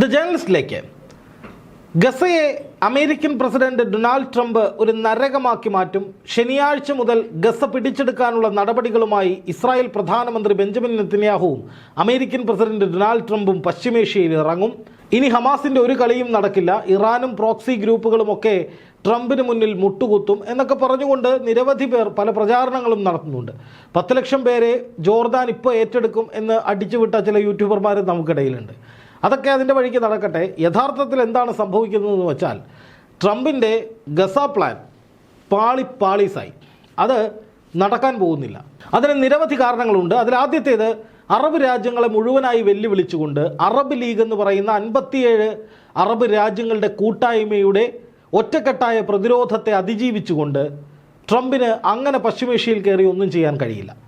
The ജേണലിസ്റ്റിലേക്ക് ഗസയെ American president Donald Trump ഒരു നരകമാക്കി മാറ്റും. ശനിയാഴ്ച മുതൽ ഗസ പിടിച്ചെടുക്കാനുള്ള നടപടികളുമായി ഇസ്രായേൽ പ്രധാനമന്ത്രി ബെഞ്ചമിൻ നെത്തന്യാഹുവും അമേരിക്കൻ പ്രസിഡന്റ് ഡൊണാൾഡ് ട്രംപും പശ്ചിമേഷ്യയിൽ ഇറങ്ങും. ഇനി ഹമാസിന്റെ ഒരു കളിയും നടക്കില്ല. ഇറാനും പ്രോക്സി ഗ്രൂപ്പുകളുമൊക്കെ ട്രംപിന് മുന്നിൽ മുട്ടുകുത്തും എന്നൊക്കെ പറഞ്ഞുകൊണ്ട് നിരവധി പേർ പല പ്രചാരണങ്ങളും നടത്തുന്നുണ്ട്. പത്ത് ലക്ഷം പേരെ ജോർദാൻ ഇപ്പോൾ ഏറ്റെടുക്കും എന്ന് അടിച്ചുവിട്ട ചില യൂട്യൂബർമാർ നമുക്കിടയിലുണ്ട്. അതൊക്കെ അതിന്റെ വഴിക്ക് നടക്കട്ടെ. യഥാർത്ഥത്തിൽ എന്താണ് സംഭവിക്കുന്നതെന്ന് വെച്ചാൽ ട്രംപിന്റെ ഗസ പ്ലാൻ പാളി പാളീസായി. അത് നടക്കാൻ പോകുന്നില്ല. അതിന് നിരവധി കാരണങ്ങളുണ്ട്. അതിലാദ്യത്തേത് അറബ് രാജ്യങ്ങളെ മുഴുവനായി വെല്ലുവിളിച്ചുകൊണ്ട് അറബ് ലീഗ് എന്ന് പറയുന്ന അൻപത്തിയേഴ് അറബ് രാജ്യങ്ങളുടെ കൂട്ടായ്മയുടെ ഒറ്റക്കെട്ടായ പ്രതിരോധത്തെ അതിജീവിച്ചുകൊണ്ട് ട്രംപിന് അങ്ങനെ പശ്ചിമേഷ്യയിൽ കയറി ഒന്നും ചെയ്യാൻ കഴിയില്ല.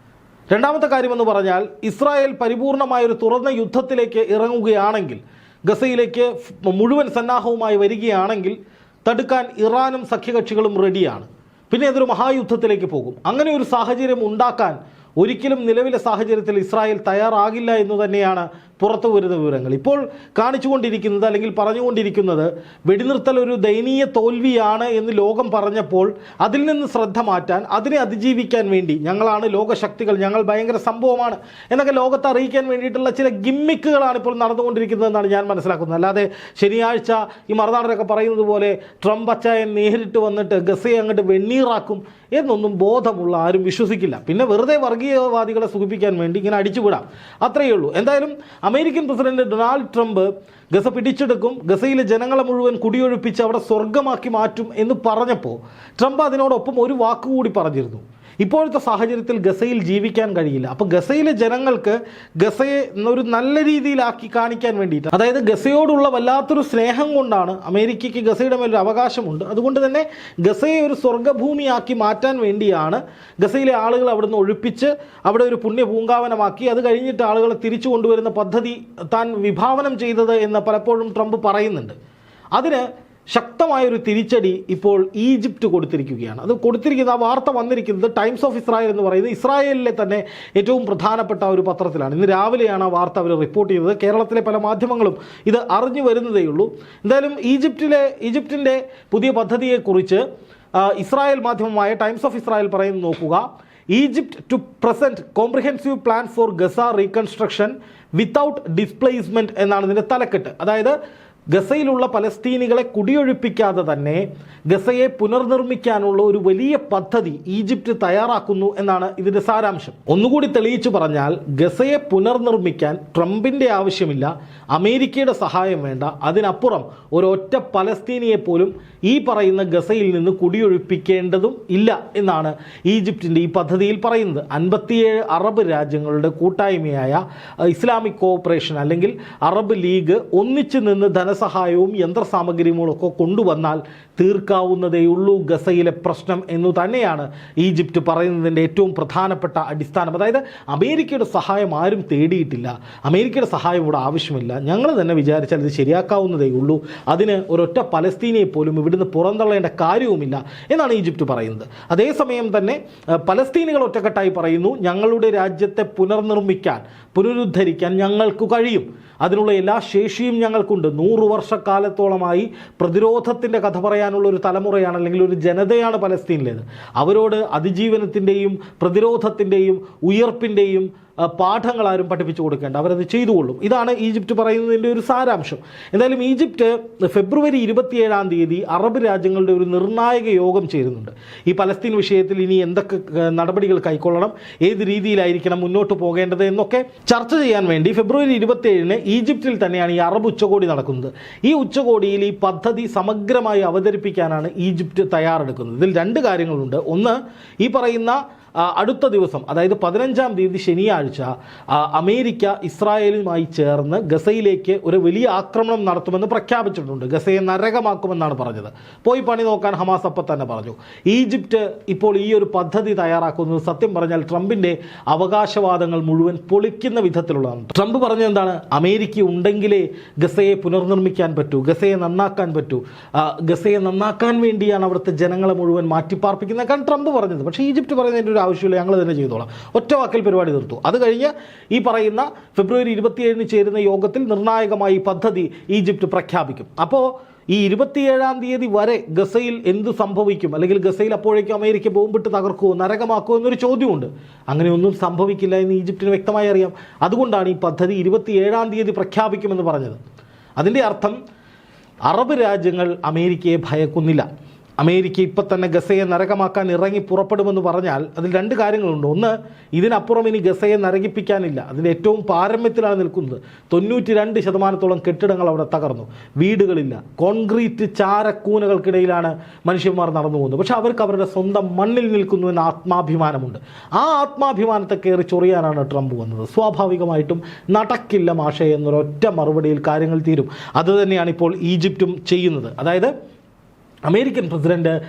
രണ്ടാമത്തെ കാര്യമെന്ന് പറഞ്ഞാൽ ഇസ്രായേൽ പരിപൂർണമായൊരു തുറന്ന യുദ്ധത്തിലേക്ക് ഇറങ്ങുകയാണെങ്കിൽ ഗസയിലേക്ക് മുഴുവൻ സന്നാഹവുമായി വരികയാണെങ്കിൽ തടുക്കാൻ ഇറാനും സഖ്യകക്ഷികളും റെഡിയാണ്. പിന്നെ അതൊരു മഹായുദ്ധത്തിലേക്ക് പോകും. അങ്ങനെ ഒരു സാഹചര്യം ഉണ്ടാക്കാൻ ഒരിക്കലും നിലവിലെ സാഹചര്യത്തിൽ ഇസ്രായേൽ തയ്യാറാകില്ല എന്ന് തന്നെയാണ് പുറത്തു വരുന്ന വിവരങ്ങൾ. ഇപ്പോൾ കാണിച്ചുകൊണ്ടിരിക്കുന്നത് അല്ലെങ്കിൽ പറഞ്ഞുകൊണ്ടിരിക്കുന്നത് വെടിനിർത്തൽ ഒരു ദയനീയ തോൽവിയാണ് എന്ന് ലോകം പറഞ്ഞപ്പോൾ അതിൽ നിന്ന് ശ്രദ്ധ മാറ്റാൻ അതിനെ അതിജീവിക്കാൻ വേണ്ടി ഞങ്ങളാണ് ലോകശക്തികൾ ഞങ്ങൾ ഭയങ്കര സംഭവമാണ് എന്നൊക്കെ ലോകത്തെ അറിയിക്കാൻ വേണ്ടിയിട്ടുള്ള ചില ഗിമ്മിക്കുകളാണ് ഇപ്പോൾ നടന്നുകൊണ്ടിരിക്കുന്നതെന്നാണ് ഞാൻ മനസ്സിലാക്കുന്നത്. അല്ലാതെ ശനിയാഴ്ച ഈ മറുനാടനൊക്കെ പറയുന്നത് പോലെ ട്രംപ് അച്ചായൻ നേരിട്ട് വന്നിട്ട് ഗസയെ അങ്ങോട്ട് വെണ്ണീറാക്കും എന്നൊന്നും ബോധമുള്ള ആരും വിശ്വസിക്കില്ല. പിന്നെ വെറുതെ വർഗീയവാദികളെ സുഖിപ്പിക്കാൻ വേണ്ടി ഇങ്ങനെ അടിച്ചുവിടാം. അത്രയേ ഉള്ളൂ. എന്തായാലും American president Donald Trump Gaza പിടിച്ചെടുക്കും ഗസയിലെ ജനങ്ങളെ മുഴുവൻ കുടിയൊഴിപ്പിച്ച് അവിടെ സ്വർഗമാക്കി മാറ്റും എന്ന് പറഞ്ഞപ്പോൾ ട്രംപ് അതിനോടൊപ്പം ഒരു വാക്കുകൂടി പറഞ്ഞിരുന്നു. ഇപ്പോഴത്തെ സാഹചര്യത്തിൽ ഗസയിൽ ജീവിക്കാൻ കഴിയില്ല. അപ്പോൾ ഗസയിലെ ജനങ്ങൾക്ക് ഗസയെ ഒരു നല്ല രീതിയിലാക്കി കാണിക്കാൻ വേണ്ടിയിട്ട്. അതായത് ഗസയോടുള്ള വല്ലാത്തൊരു സ്നേഹം കൊണ്ടാണ് അമേരിക്കയ്ക്ക് ഗസയുടെ മേലൊരു അവകാശമുണ്ട്. അതുകൊണ്ട് തന്നെ ഗസയെ ഒരു സ്വർഗഭൂമിയാക്കി മാറ്റാൻ വേണ്ടിയാണ് ഗസയിലെ ആളുകൾ അവിടുന്ന് ഒഴിപ്പിച്ച് അവിടെ ഒരു പുണ്യ പൂങ്കാവനമാക്കി. അത് കഴിഞ്ഞിട്ട് ആളുകളെ തിരിച്ചു കൊണ്ടുവരുന്ന പദ്ധതി താൻ വിഭാവനം ചെയ്തത് എന്ന് പലപ്പോഴും ട്രംപ് പറയുന്നുണ്ട്. അതിന് ശക്തമായൊരു തിരിച്ചടി ഇപ്പോൾ ഈജിപ്റ്റ് കൊടുത്തിരിക്കുകയാണ്. അത് കൊടുത്തിരിക്കുന്ന ആ വാർത്ത വന്നിരിക്കുന്നത് ടൈംസ് ഓഫ് ഇസ്രായേൽ എന്ന് പറയുന്നത് ഇസ്രായേലിലെ തന്നെ ഏറ്റവും പ്രധാനപ്പെട്ട ഒരു പത്രത്തിലാണ്. ഇന്ന് രാവിലെയാണ് ആ വാർത്ത അവർ റിപ്പോർട്ട് ചെയ്തത്. കേരളത്തിലെ പല മാധ്യമങ്ങളും ഇത് അറിഞ്ഞു വരുന്നതേ ഉള്ളൂ. എന്തായാലും ഈജിപ്റ്റിലെ ഈജിപ്തിന്റെ പുതിയ പദ്ധതിയെക്കുറിച്ച് ഇസ്രായേൽ മാധ്യമമായ ടൈംസ് ഓഫ് ഇസ്രായേൽ പറയുന്നത് നോക്കുക. Egypt to present comprehensive plan for Gaza reconstruction without displacement എന്നാണ് ഇതിന്റെ തലക്കെട്ട്. അതായത് ഗസയിലുള്ള പലസ്തീനികളെ കുടിയൊഴിപ്പിക്കാതെ തന്നെ ഗസയെ പുനർനിർമ്മിക്കാനുള്ള ഒരു വലിയ പദ്ധതി ഈജിപ്റ്റ് തയ്യാറാക്കുന്നു എന്നാണ് ഇതിന്റെ സാരാംശം. ഒന്നുകൂടി തെളിയിച്ചു പറഞ്ഞാൽ ഗസയെ പുനർനിർമ്മിക്കാൻ ട്രംപിന്റെ ആവശ്യമില്ല അമേരിക്കയുടെ സഹായം വേണ്ട. അതിനപ്പുറം ഒരൊറ്റ പലസ്തീനിയെ പോലും ഈ പറയുന്ന ഗസയിൽ നിന്ന് കുടിയൊഴിപ്പിക്കേണ്ടതും ഇല്ല എന്നാണ് ഈജിപ്തിന്റെ ഈ പദ്ധതിയിൽ പറയുന്നത്. അൻപത്തിയേഴ് അറബ് രാജ്യങ്ങളുടെ കൂട്ടായ്മയായ ഇസ്ലാമിക് കോഓപ്പറേഷൻ അല്ലെങ്കിൽ അറബ് ലീഗ് ഒന്നിച്ചു നിന്ന് ധനസഹായവും യന്ത്രസാമഗ്രികളൊക്കെ കൊണ്ടുവന്നാൽ തീർക്കാവുന്നതേയുള്ളൂ ഗസയിലെ പ്രശ്നം എന്നു തന്നെയാണ് ഈജിപ്റ്റ് പറയുന്നതിന്റെ ഏറ്റവും പ്രധാനപ്പെട്ട അടിസ്ഥാനം. അതായത് അമേരിക്കയുടെ സഹായം ആരും തേടിയിട്ടില്ല. അമേരിക്കയുടെ സഹായം ഇവിടെ ആവശ്യമില്ല. ഞങ്ങൾ തന്നെ വിചാരിച്ചാൽ ഇത് ശരിയാക്കാവുന്നതേയുള്ളൂ അതിന് ഒരൊറ്റ പലസ്തീനയെ പോലും ഇവിടുന്ന് പുറന്തള്ളേണ്ട കാര്യവുമില്ല എന്നാണ് ഈജിപ്റ്റ് പറയുന്നത്. അതേസമയം തന്നെ പലസ്തീനികൾ ഒറ്റക്കെട്ടായി പറയുന്നു ഞങ്ങളുടെ രാജ്യത്തെ പുനർനിർമ്മിക്കാൻ പുനരുദ്ധരിക്കാൻ ഞങ്ങൾക്ക് കഴിയും. അതിനുള്ള എല്ലാ ശേഷിയും ഞങ്ങൾക്കുണ്ട്. നൂറ് വർഷക്കാലത്തോളമായി പ്രതിരോധത്തിന്റെ കഥ പറയാനുള്ള ഒരു തലമുറയാണ് അല്ലെങ്കിൽ ഒരു ജനതയാണ് പലസ്തീനിലേത്. അവരോട് അതിജീവനത്തിന്റെയും പ്രതിരോധത്തിന്റെയും ഉയർപ്പിന്റെയും പാഠങ്ങൾ ആരും പഠിപ്പിച്ചു കൊടുക്കേണ്ട. അവരത് ചെയ്തുകൊള്ളും. ഇതാണ് ഈജിപ്റ്റ് പറയുന്നതിന്റെ ഒരു സാരാംശം. എന്തായാലും ഈജിപ്റ്റ് ഫെബ്രുവരി ഇരുപത്തിയേഴാം തീയതി അറബ് രാജ്യങ്ങളുടെ ഒരു നിർണായക യോഗം ചേരുന്നുണ്ട്. ഈ പലസ്തീൻ വിഷയത്തിൽ ഇനി എന്തൊക്കെ നടപടികൾ കൈക്കൊള്ളണം ഏത് രീതിയിലായിരിക്കണം മുന്നോട്ട് പോകേണ്ടത് എന്നൊക്കെ ചർച്ച ചെയ്യാൻ വേണ്ടി ഫെബ്രുവരി ഇരുപത്തിയേഴിന് ഈജിപ്തിൽ തന്നെയാണ് ഈ അറബ് ഉച്ചകോടി നടക്കുന്നത്. ഈ ഉച്ചകോടിയിൽ ഈ പദ്ധതി സമഗ്രമായി അവതരിപ്പിക്കാനാണ് ഈജിപ്റ്റ് തയ്യാറെടുക്കുന്നത്. ഇതിൽ രണ്ട് കാര്യങ്ങളുണ്ട്. ഒന്ന് ഈ പറയുന്ന അടുത്ത ദിവസം അതായത് പതിനഞ്ചാം തീയതി ശനിയാഴ്ച അമേരിക്ക ഇസ്രായേലുമായി ചേർന്ന് ഗസയിലേക്ക് ഒരു വലിയ ആക്രമണം നടത്തുമെന്ന് പ്രഖ്യാപിച്ചിട്ടുണ്ട്. ഗസയെ നരകമാക്കുമെന്നാണ് പറഞ്ഞത്. പോയി പണി നോക്കാൻ ഹമാസ് അപ്പം തന്നെ പറഞ്ഞു. ഈജിപ്റ്റ് ഇപ്പോൾ ഈ ഒരു പദ്ധതി തയ്യാറാക്കുന്നത് സത്യം പറഞ്ഞാൽ ട്രംപിന്റെ അവകാശവാദങ്ങൾ മുഴുവൻ പൊളിക്കുന്ന വിധത്തിലുള്ളതാണ്. ട്രംപ് പറഞ്ഞത് എന്താണ്? അമേരിക്ക ഉണ്ടെങ്കിലേ ഗസയെ പുനർനിർമ്മിക്കാൻ പറ്റൂ ഗസയെ നന്നാക്കാൻ പറ്റൂ. ഗസയെ നന്നാക്കാൻ വേണ്ടിയാണ് അവിടുത്തെ ജനങ്ങളെ മുഴുവൻ മാറ്റിപ്പാർപ്പിക്കുന്നതൊക്കെയാണ് ട്രംപ് പറഞ്ഞത്. പക്ഷേ ഈജിപ്റ്റ് പറയുന്നതിന്റെ ഒരു ആവശ്യമില്ല ഞങ്ങൾ തന്നെ ചെയ്തോളാം. ഒറ്റ വാക്കിൽ പരിപാടി നിർത്തു അത് കഴിഞ്ഞ് ഈ പറയുന്ന ഫെബ്രുവരി ഇരുപത്തിയേഴിന് ചേരുന്ന യോഗത്തിൽ നിർണായകമായി പദ്ധതി ഈജിപ്ത് പ്രഖ്യാപിക്കും. അപ്പോൾ ഈ ഇരുപത്തിയേഴാം തീയതി വരെ ഗസയിൽ എന്ത് സംഭവിക്കും? അല്ലെങ്കിൽ ഗസയിൽ അപ്പോഴേക്കും അമേരിക്ക ബോംബിട്ട് തകർക്കുമോ നരകമാക്കുമോ എന്നൊരു ചോദ്യമുണ്ട്. അങ്ങനെയൊന്നും സംഭവിക്കില്ല എന്ന് ഈജിപ്തിന് വ്യക്തമായി അറിയാം. അതുകൊണ്ടാണ് ഈ പദ്ധതി ഇരുപത്തിയേഴാം തീയതി പ്രഖ്യാപിക്കുമെന്ന് പറഞ്ഞത്. അതിന്റെ അർത്ഥം അറബ് രാജ്യങ്ങൾ അമേരിക്കയെ ഭയക്കുന്നില്ല. അമേരിക്ക ഇപ്പം തന്നെ ഗസയെ നരകമാക്കാൻ ഇറങ്ങി പുറപ്പെടുമെന്ന് പറഞ്ഞാൽ അതിൽ രണ്ട് കാര്യങ്ങളുണ്ട്. ഒന്ന് ഇതിനപ്പുറം ഇനി ഗസയെ നരകിപ്പിക്കാനില്ല. അതിന്റെ ഏറ്റവും പാരമ്യത്തിലാണ് നിൽക്കുന്നത്. തൊണ്ണൂറ്റി രണ്ട് ശതമാനത്തോളം കെട്ടിടങ്ങൾ അവിടെ തകർന്നു. വീടുകളില്ല. കോൺക്രീറ്റ് ചാരക്കൂനകൾക്കിടയിലാണ് മനുഷ്യന്മാർ നടന്നു പോകുന്നത്. പക്ഷെ അവർക്ക് അവരുടെ സ്വന്തം മണ്ണിൽ നിൽക്കുന്നു എന്ന ആത്മാഭിമാനമുണ്ട്. ആ ആത്മാഭിമാനത്തെ കയറി ചൊറിയാനാണ് ട്രംപ് വന്നത്. സ്വാഭാവികമായിട്ടും നടക്കില്ല മാഷേ എന്നൊരൊറ്റ മറുപടിയിൽ കാര്യങ്ങൾ തീരും. അതുതന്നെയാണ് ഇപ്പോൾ ഈജിപ്തും ചെയ്യുന്നത്. അതായത് അമേരിക്കൻ പ്രസിഡന്റ്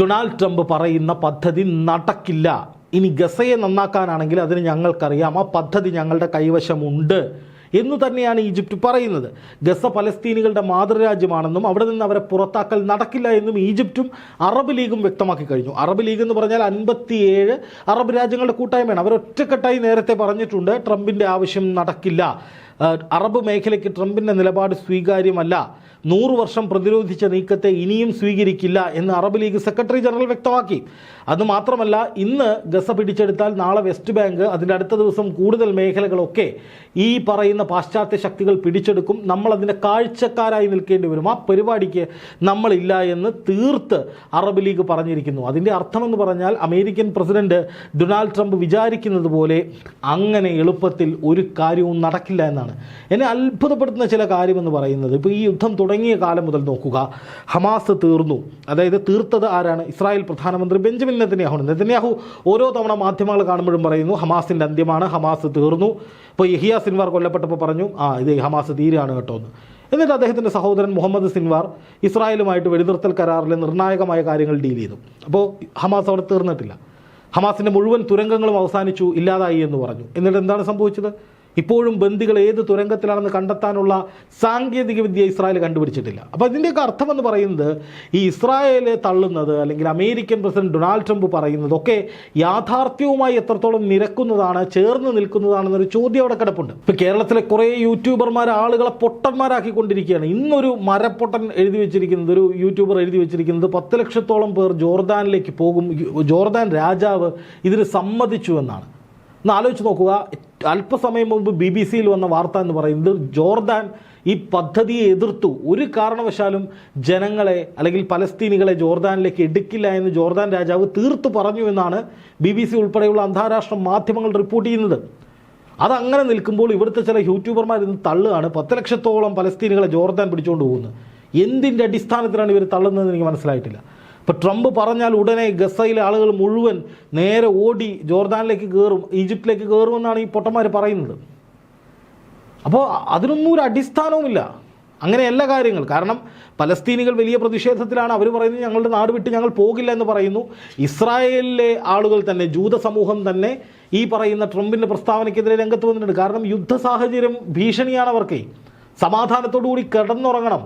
ഡൊണാൾഡ് ട്രംപ് പറയുന്ന പദ്ധതി നടക്കില്ല. ഇനി ഗസയെ നന്നാക്കാനാണെങ്കിൽ അതിന് ഞങ്ങൾക്കറിയാം. ആ പദ്ധതി ഞങ്ങളുടെ കൈവശമുണ്ട് എന്നു തന്നെയാണ് ഈജിപ്റ്റ് പറയുന്നത്. ഗസ പലസ്തീനികളുടെ മാതൃരാജ്യമാണെന്നും അവിടെ നിന്ന് അവരെ പുറത്താക്കൽ നടക്കില്ല എന്നും ഈജിപ്റ്റും അറബ് ലീഗും വ്യക്തമാക്കി കഴിഞ്ഞു. അറബ് ലീഗ് എന്ന് പറഞ്ഞാൽ അൻപത്തിയേഴ് അറബ് രാജ്യങ്ങളുടെ കൂട്ടായ്മയാണ്. അവർ ഒറ്റക്കെട്ടായി നേരത്തെ പറഞ്ഞിട്ടുണ്ട് ട്രംപിന്റെ ആവശ്യം നടക്കില്ല. അറബ് മേഖലയ്ക്ക് ട്രംപിന്റെ നിലപാട് സ്വീകാര്യമല്ല. നൂറ് വർഷം പ്രതിരോധിച്ച നീക്കത്തെ ഇനിയും സ്വീകരിക്കില്ല എന്ന് അറബ് ലീഗ് സെക്രട്ടറി ജനറൽ വ്യക്തമാക്കി. അതുമാത്രമല്ല ഇന്ന് ഗസ പിടിച്ചെടുത്താൽ നാളെ വെസ്റ്റ് ബാങ്ക് അതിന്റെ അടുത്ത ദിവസം കൂടുതൽ മേഖലകളൊക്കെ ഈ പറയുന്ന പാശ്ചാത്യ ശക്തികൾ പിടിച്ചെടുക്കും. നമ്മൾ അതിന്റെ കാഴ്ചക്കാരായി നിൽക്കേണ്ടി വരും. ആ പരിപാടിക്ക് നമ്മളില്ല എന്ന് തീർത്ത് അറബ് ലീഗ് പറഞ്ഞിരിക്കുന്നു. അതിന്റെ അർത്ഥമെന്ന് പറഞ്ഞാൽ അമേരിക്കൻ പ്രസിഡന്റ് ഡൊണാൾഡ് ട്രംപ് വിചാരിക്കുന്നത് പോലെ അങ്ങനെ എളുപ്പത്തിൽ ഒരു കാര്യവും നടക്കില്ല എന്നാണ്. എന്നെ അത്ഭുതപ്പെടുത്തുന്ന ചില കാര്യമെന്ന് പറയുന്നത് ഇപ്പോൾ ഈ യുദ്ധം തുടങ്ങിയ കാലം മുതൽ നോക്കുക. ഹമാസ് തീർന്നു. അതായത് തീർത്തത് ആരാണ്? ഇസ്രായേൽ പ്രധാനമന്ത്രി ബെഞ്ചമിൻ നെതന്യാഹു നെതന്യാഹു ഓരോ തവണ മാധ്യമങ്ങൾ കാണുമ്പോഴും പറയുന്നു ഹമാസിന്റെ അന്ത്യമാണ് ഹമാസ് തീർന്നു. ഇപ്പോൾ യഹിയ സിൻവാർ കൊല്ലപ്പെട്ടപ്പോൾ പറഞ്ഞു ആ ഇത് ഹമാസ് തീരാണ് കേട്ടോ എന്ന്. എന്നിട്ട് അദ്ദേഹത്തിന്റെ സഹോദരൻ മുഹമ്മദ് സിൻവാർ ഇസ്രായേലുമായിട്ട് വെടിനിർത്തൽ കരാറിലെ നിർണായകമായ കാര്യങ്ങൾ ഡീൽ ചെയ്തു. അപ്പോൾ ഹമാസ് അവിടെ തീർന്നിട്ടില്ല. ഹമാസിന്റെ മുഴുവൻ തുരങ്കങ്ങളും അവസാനിച്ചു ഇല്ലാതായി എന്ന് പറഞ്ഞു. എന്നിട്ട് എന്താണ് സംഭവിച്ചത്? ഇപ്പോഴും ബന്ദികൾ ഏത് തുരങ്കത്തിലാണെന്ന് കണ്ടെത്താനുള്ള സാങ്കേതിക വിദ്യ ഇസ്രായേൽ കണ്ടുപിടിച്ചിട്ടില്ല. അപ്പോൾ അർത്ഥം എന്ന് പറയുന്നത് ഈ ഇസ്രായേലെ തള്ളുന്നത് അല്ലെങ്കിൽ അമേരിക്കൻ പ്രസിഡന്റ് ഡൊണാൾഡ് ട്രംപ് പറയുന്നതൊക്കെ യാഥാർത്ഥ്യവുമായി എത്രത്തോളം നിരക്കുന്നതാണ് ചേർന്ന് നിൽക്കുന്നതാണെന്നൊരു ചോദ്യം അവിടെ കിടപ്പുണ്ട്. ഇപ്പോൾ കേരളത്തിലെ കുറേ യൂട്യൂബർമാർ ആളുകളെ പൊട്ടന്മാരാക്കിക്കൊണ്ടിരിക്കുകയാണ്. ഇന്നൊരു മരപ്പൊട്ടൻ എഴുതി വെച്ചിരിക്കുന്നത് ഒരു യൂട്യൂബർ എഴുതി വെച്ചിരിക്കുന്നത് പത്ത് ലക്ഷത്തോളം പേർ ജോർദാനിലേക്ക് പോകും ജോർദാൻ രാജാവ് ഇതിന് സമ്മതിച്ചു എന്നാണ്. ഒന്ന് ആലോചിച്ച് നോക്കുക. അല്പസമയം മുമ്പ് ബി ബി സിയിൽ വന്ന വാർത്ത എന്ന് പറയുന്നത് ജോർദാൻ ഈ പദ്ധതിയെ എതിർത്തു. ഒരു കാരണവശാലും ജനങ്ങളെ അല്ലെങ്കിൽ പലസ്തീനികളെ ജോർദാനിലേക്ക് എടുക്കില്ല എന്ന് ജോർദാൻ രാജാവ് തീർത്തു പറഞ്ഞു എന്നാണ് ബി ബി സി ഉൾപ്പെടെയുള്ള അന്താരാഷ്ട്ര മാധ്യമങ്ങൾ റിപ്പോർട്ട് ചെയ്യുന്നത്. അതങ്ങനെ നിൽക്കുമ്പോൾ ഇവിടുത്തെ ചില യൂട്യൂബർമാർ ഇന്ന് തള്ളുകയാണ്. പത്ത് ലക്ഷത്തോളം പലസ്തീനികളെ ജോർദാൻ പിടിച്ചുകൊണ്ട് പോകുന്നത് എന്തിന്റെ അടിസ്ഥാനത്തിലാണ് ഇവർ തള്ളുന്നതെന്ന് എനിക്ക് മനസ്സിലായിട്ടില്ല. ഇപ്പോൾ ട്രംപ് പറഞ്ഞാൽ ഉടനെ ഗസയിലെ ആളുകൾ മുഴുവൻ നേരെ ഓടി ജോർദാനിലേക്ക് കയറും ഈജിപ്തിലേക്ക് കയറുമെന്നാണ് ഈ പൊട്ടന്മാർ പറയുന്നത്. അപ്പോൾ അതിനൊന്നും ഒരു അടിസ്ഥാനവുമില്ല. അങ്ങനെയല്ല കാര്യങ്ങൾ. കാരണം പലസ്തീനികൾ വലിയ പ്രതിഷേധത്തിലാണ്. അവർ പറയുന്നത് ഞങ്ങളുടെ നാട് വിട്ട് ഞങ്ങൾ പോകില്ല എന്ന് പറയുന്നു. ഇസ്രായേലിലെ ആളുകൾ തന്നെ ജൂത സമൂഹം തന്നെ ഈ പറയുന്ന ട്രംപിന്റെ പ്രസ്താവനയ്ക്കെതിരെ രംഗത്ത് വന്നിട്ടുണ്ട്. കാരണം യുദ്ധ സാഹചര്യം ഭീഷണിയാണ് അവർക്ക്. സമാധാനത്തോടു കൂടി കിടന്നുറങ്ങണം.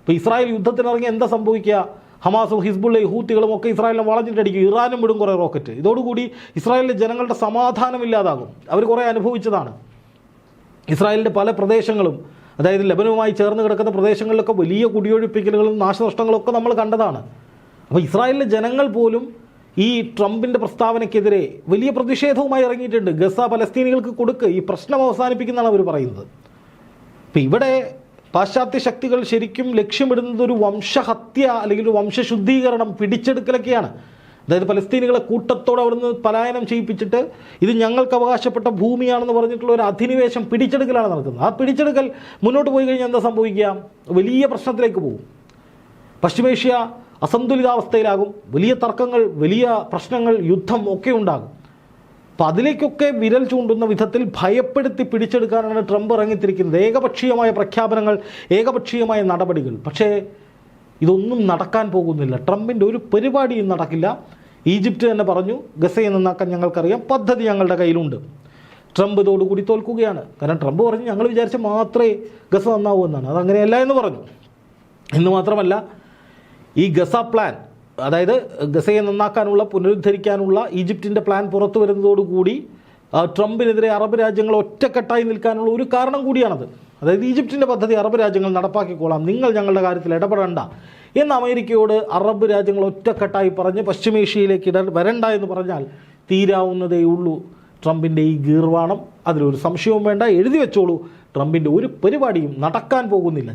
ഇപ്പോൾ ഇസ്രായേൽ യുദ്ധത്തിനിറങ്ങി എന്താ സംഭവിക്കുക? ഹമാസും ഹിസ്ബുള്ളയും ഹൂത്തികളും ഒക്കെ ഇസ്രായേലിനെ വളഞ്ഞിട്ടടിക്കും. ഇറാനും വിടും കുറേ റോക്കറ്റ്. ഇതോടുകൂടി ഇസ്രായേലിലെ ജനങ്ങളുടെ സമാധാനം ഇല്ലാതാകും അവർ കുറേ അനുഭവിച്ചതാണ്. ഇസ്രായേലിന്റെ പല പ്രദേശങ്ങളും അതായത് ലബനുമായി ചേർന്ന് കിടക്കുന്ന പ്രദേശങ്ങളിലൊക്കെ വലിയ കുടിയൊഴിപ്പിക്കലുകളും നാശനഷ്ടങ്ങളൊക്കെ നമ്മൾ കണ്ടതാണ്. അപ്പോൾ ഇസ്രായേലിലെ ജനങ്ങൾ പോലും ഈ ട്രംപിന്റെ പ്രസ്താവനയ്ക്കെതിരെ വലിയ പ്രതിഷേധവുമായി ഇറങ്ങിയിട്ടുണ്ട്. ഗസ പലസ്തീനികൾക്ക് കൊടുക്ക് ഈ പ്രശ്നം അവസാനിപ്പിക്കുന്നതാണ് അവർ പറയുന്നത്. അപ്പോൾ ഇവിടെ പാശ്ചാത്യ ശക്തികൾ ശരിക്കും ലക്ഷ്യമിടുന്നത് ഒരു വംശഹത്യ അല്ലെങ്കിൽ ഒരു വംശശുദ്ധീകരണം പിടിച്ചെടുക്കലൊക്കെയാണ്. അതായത് പലസ്തീനികളെ കൂട്ടത്തോടെ അവിടുന്ന് പലായനം ചെയ്യിപ്പിച്ചിട്ട് ഇത് ഞങ്ങൾക്ക് അവകാശപ്പെട്ട ഭൂമിയാണെന്ന് പറഞ്ഞിട്ടുള്ള ഒരു അധിനിവേശം പിടിച്ചെടുക്കലാണ് നടക്കുന്നത് ആ പിടിച്ചെടുക്കൽ മുന്നോട്ട് പോയി കഴിഞ്ഞാൽ എന്താ സംഭവിക്കുക? വലിയ പ്രശ്നത്തിലേക്ക് പോകും. പശ്ചിമേഷ്യ അസന്തുലിതാവസ്ഥയിലാകും. വലിയ തർക്കങ്ങൾ വലിയ പ്രശ്നങ്ങൾ യുദ്ധം ഒക്കെ ഉണ്ടാകും. അപ്പം അതിലേക്കൊക്കെ വിരൽ ചൂണ്ടുന്ന വിധത്തിൽ ഭയപ്പെടുത്തി പിടിച്ചെടുക്കാനാണ് ട്രംപ് ഇറങ്ങിത്തിരിക്കുന്നത്. ഏകപക്ഷീയമായ പ്രഖ്യാപനങ്ങൾ ഏകപക്ഷീയമായ നടപടികൾ. പക്ഷേ ഇതൊന്നും നടക്കാൻ പോകുന്നില്ല. ട്രംപിന്റെ ഒരു പരിപാടിയും നടക്കില്ല. ഈജിപ്റ്റ് തന്നെ പറഞ്ഞു ഗസയെ നന്നാക്കാൻ ഞങ്ങൾക്കറിയാം പദ്ധതി ഞങ്ങളുടെ കയ്യിലുണ്ട്. ട്രംപ് ഇതോടുകൂടി തോൽക്കുകയാണ്. കാരണം ട്രംപ് പറഞ്ഞു ഞങ്ങൾ വിചാരിച്ച മാത്രമേ ഗസ നന്നാവൂ എന്നാണ്. അതങ്ങനെയല്ല എന്ന് പറഞ്ഞു. എന്ന് മാത്രമല്ല ഈ ഗസ പ്ലാൻ അതായത് ഗസയെ നന്നാക്കാനുള്ള പുനരുദ്ധരിക്കാനുള്ള ഈജിപ്തിന്റെ പ്ലാൻ പുറത്തു വരുന്നതോടുകൂടി ട്രംപിനെതിരെ അറബ് രാജ്യങ്ങൾ ഒറ്റക്കെട്ടായി നിൽക്കാനുള്ള ഒരു കാരണം കൂടിയാണത്. അതായത് ഈജിപ്തിന്റെ പദ്ധതി അറബ് രാജ്യങ്ങൾ നടപ്പാക്കിക്കോളാം നിങ്ങൾ ഞങ്ങളുടെ കാര്യത്തിൽ ഇടപെടേണ്ട എന്ന് അമേരിക്കയോട് അറബ് രാജ്യങ്ങൾ ഒറ്റക്കെട്ടായി പറഞ്ഞ് പശ്ചിമേഷ്യയിലേക്ക് ഇട വരണ്ട എന്ന് പറഞ്ഞാൽ തീരാവുന്നതേ ഉള്ളൂ. ട്രംപിന്റെ ഈ ഗീർവാണം അതിലൊരു സംശയവും വേണ്ട എഴുതി വെച്ചോളൂ. ട്രംപിന്റെ ഒരു പരിപാടിയും നടക്കാൻ പോകുന്നില്ല.